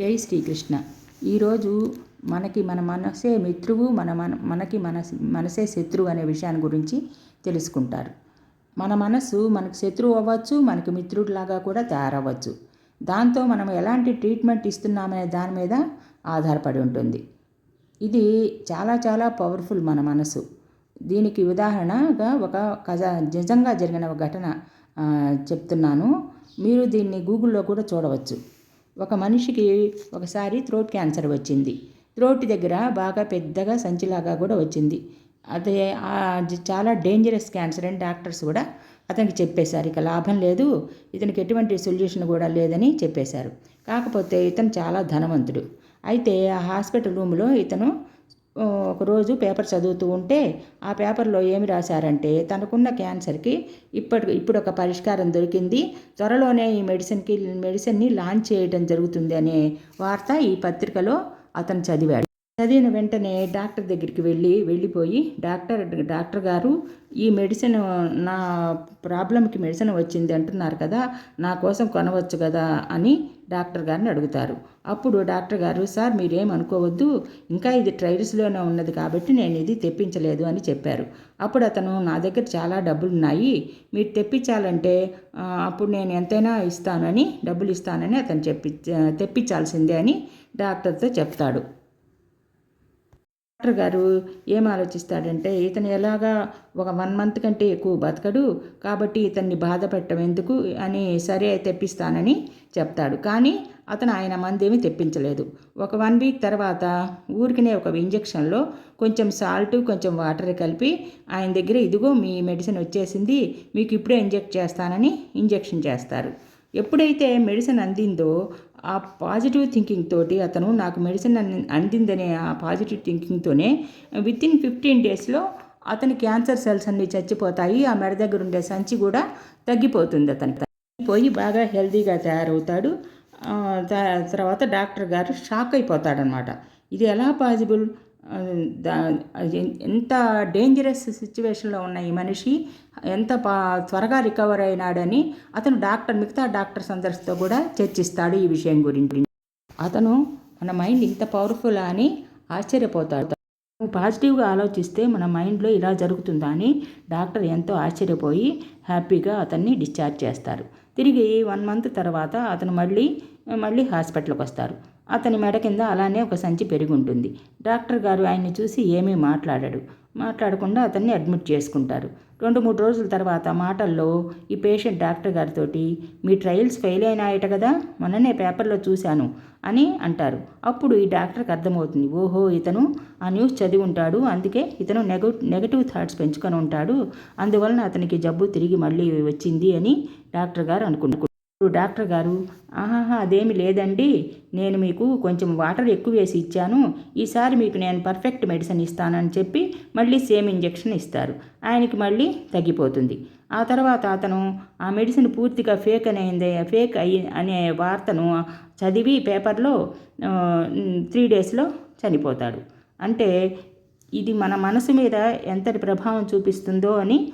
జై శ్రీకృష్ణ. ఈరోజు మనకి మన మనసే మిత్రువు మన మన మనకి మన మనసే శత్రువు అనే విషయాన్ని గురించి తెలుసుకుంటారు. మన మనసు మనకు శత్రువు అవ్వచ్చు మనకి మిత్రుడిలాగా కూడా తయారవ్వచ్చు. దాంతో మనం ఎలాంటి ట్రీట్మెంట్ ఇస్తున్నామనే దాని మీద ఆధారపడి ఉంటుంది. ఇది చాలా చాలా పవర్ఫుల్ మన మనసు దీనికి ఉదాహరణగా ఒక కథ నిజంగా జరిగిన ఒక ఘటన చెప్తున్నాను. మీరు దీన్ని గూగుల్లో కూడా చూడవచ్చు. ఒక మనిషికి ఒకసారి థ్రోట్ క్యాన్సర్ వచ్చింది. థ్రోట్ దగ్గర బాగా పెద్దగా సంచిలాగా కూడా వచ్చింది. అదే చాలా డేంజరస్ క్యాన్సర్ అని డాక్టర్స్ కూడా అతనికి చెప్పేశారు. ఇక లాభం లేదు. ఇతనికి ఎటువంటి సొల్యూషన్ కూడా లేదని చెప్పేశారు. కాకపోతే ఇతను చాలా ధనవంతుడు. అయితే ఆ హాస్పిటల్ రూమ్లో ఇతను ఒకరోజు పేపర్ చదువుతూ ఉంటే ఆ పేపర్లో ఏమి రాశారంటే తనకున్న క్యాన్సర్కి ఇప్పటి ఇప్పుడు ఒక పరిష్కారం దొరికింది. త్వరలోనే ఈ మెడిసిన్కి మెడిసిన్ని లాంచ్ చేయడం జరుగుతుంది అనే వార్త ఈ పత్రికలో అతను చదివాడు. చదివిన వెంటనే డాక్టర్ దగ్గరికి వెళ్ళి వెళ్ళిపోయి డాక్టర్ డాక్టర్ గారు ఈ మెడిసిన్ నా ప్రాబ్లంకి మెడిసిన్ వచ్చింది అంటున్నారు కదా నా కోసం కొనవచ్చు కదా అని డాక్టర్ గారిని అడుగుతారు. అప్పుడు డాక్టర్ గారు సార్ మీరేం అనుకోవద్దు ఇంకా ఇది ట్రైల్స్లోనే ఉన్నది కాబట్టి నేను ఇది తెప్పించలేదు అని చెప్పారు. అప్పుడు అతను నా దగ్గర చాలా డబ్బులు ఉన్నాయి మీరు తెప్పించాలంటే అప్పుడు నేను ఎంతైనా ఇస్తానని డబ్బులు ఇస్తానని అతను చెప్పి తెప్పించాల్సిందే అని డాక్టర్తో చెప్తాడు. డాక్టర్ గారు ఏం ఆలోచిస్తాడంటే ఇతను ఎలాగా ఒక వన్ మంత్ కంటే ఎక్కువ బతకడు కాబట్టి ఇతన్ని బాధ పెట్టడం ఎందుకు అని సరే తెప్పిస్తానని చెప్తాడు. కానీ అతను ఆయన మందేమీ తెప్పించలేదు. ఒక వన్ వీక్ తర్వాత ఊరికినే ఒక ఇంజక్షన్లో కొంచెం సాల్ట్ కొంచెం వాటర్ కలిపి ఆయన దగ్గర ఇదిగో మీ మెడిసిన్ వచ్చేసింది మీకు ఇప్పుడే ఇంజెక్ట్ చేస్తానని ఇంజెక్షన్ చేస్తారు. ఎప్పుడైతే మెడిసిన్ అందిందో ఆ పాజిటివ్ థింకింగ్ తోటి అతను నాకు మెడిసిన్ అందిందనే ఆ పాజిటివ్ థింకింగ్తోనే విత్ ఇన్ ఫిఫ్టీన్ డేస్లో అతని క్యాన్సర్ సెల్స్ అన్నీ చచ్చిపోతాయి ఆ మెడ దగ్గర ఉండే సంచి కూడా తగ్గిపోతుంది అతనికి. పోయి బాగా హెల్తీగా తయారవుతాడు. తర్వాత డాక్టర్ గారు షాక్ అయిపోతాడనమాట. ఇది ఎలా పాసిబుల్ ఎంత డేంజరస్ సిచ్యువేషన్లో ఉన్న ఈ మనిషి ఎంత త్వరగా రికవర్ అయినాడని అతను డాక్టర్ మిగతా డాక్టర్స్ అందరితో కూడా చర్చిస్తాడు ఈ విషయం గురించి. అతను మన మైండ్ ఇంత పవర్ఫుల్ అని ఆశ్చర్యపోతాడు. పాజిటివ్గా ఆలోచిస్తే మన మైండ్లో ఇలా జరుగుతుందా అని డాక్టర్ ఎంతో ఆశ్చర్యపోయి హ్యాపీగా అతన్ని డిశ్చార్జ్ చేస్తారు. తిరిగి వన్ మంత్ తర్వాత అతను మళ్ళీ మళ్ళీ హాస్పిటల్కి వస్తారు. అతని మెడ కింద అలానే ఒక సంచి పెరిగి ఉంటుంది డాక్టర్ గారు ఆయన్ని చూసి ఏమీ మాట్లాడాడు. మాట్లాడకుండా అతన్ని అడ్మిట్ చేసుకుంటారు. రెండు మూడు రోజుల తర్వాత మాటల్లో ఈ పేషెంట్ డాక్టర్ గారితోటి మీ ట్రయల్స్ ఫెయిల్ అయినాయట కదా మొన్ననే పేపర్లో చూశాను అని అంటారు. అప్పుడు ఈ డాక్టర్కి అర్థమవుతుంది. ఓహో ఇతను ఆ న్యూస్ చదివి ఉంటాడు అందుకే ఇతను నెగ నెగటివ్ థాట్స్ పెంచుకొని ఉంటాడు అందువలన అతనికి జబ్బు తిరిగి మళ్ళీ వచ్చింది అని డాక్టర్ గారు అనుకుంటున్నారు. డాక్టర్ గారు ఆహాహా అదేమి లేదండి. నేను మీకు కొంచెం వాటర్ ఎక్కువ వేసి ఇచ్చాను. ఈసారి మీకు నేను పర్ఫెక్ట్ మెడిసిన్ ఇస్తానని చెప్పి మళ్ళీ సేమ్ ఇంజెక్షన్ ఇస్తారు. ఆయనకి మళ్ళీ తగ్గిపోతుంది. ఆ తర్వాత అతను ఆ మెడిసిన్ పూర్తిగా ఫేక్ అనేది ఫేక్ అయ్యి అనే వార్తను చదివి పేపర్లో త్రీ డేస్లో చనిపోతాడు. అంటే ఇది మన మనసు మీద ఎంతటి ప్రభావం చూపిస్తుందో అని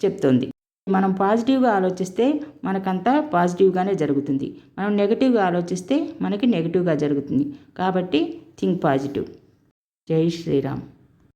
చెప్తుంది. మనం పాజిటివ్గా ఆలోచిస్తే మనకంతా పాజిటివ్గానే జరుగుతుంది. మనం నెగిటివ్గా ఆలోచిస్తే మనకి నెగిటివ్గా జరుగుతుంది. కాబట్టి థింక్ పాజిటివ్. జై శ్రీరామ్.